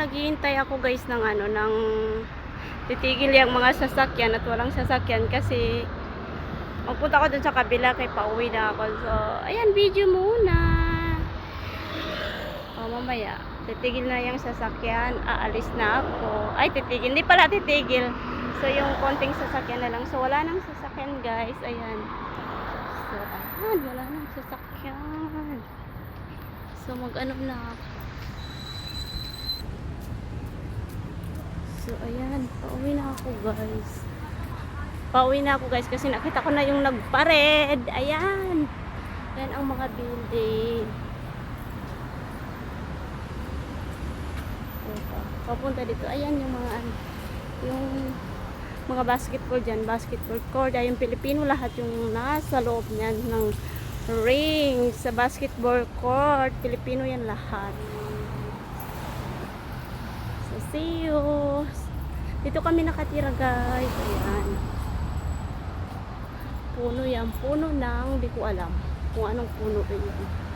naghihintay ako guys ng ano, ng titigil yung mga sasakyan at walang sasakyan kasi magpunta ako dun sa kabila kay pauwi na ako. So, ayan, video muna. O, mamaya. Titigil na yung sasakyan. Aalis na ako. Ay, titigil. Hindi pala titigil. So, yung konting sasakyan na lang. So, wala nang sasakyan, guys. Ayan. So, ayan. Wala nang sasakyan. So, mag-ano na ako. So, ayan. Pauwi na ako, guys. Pauwi na ako, guys. Kasi nakita ko na yung nagpared. Ayan. Ayan ang mga building. Papunta dito. Ayan yung mga ano. Yung mga basketball dyan. Basketball court. Ay, yung Pilipino lahat yung nasa loob niyan ng ring sa basketball court. Pilipino yan lahat. So, see you. Dito kami nakatira, guys. Ayan. Puno yan. Puno ng, di ko alam kung anong puno yun.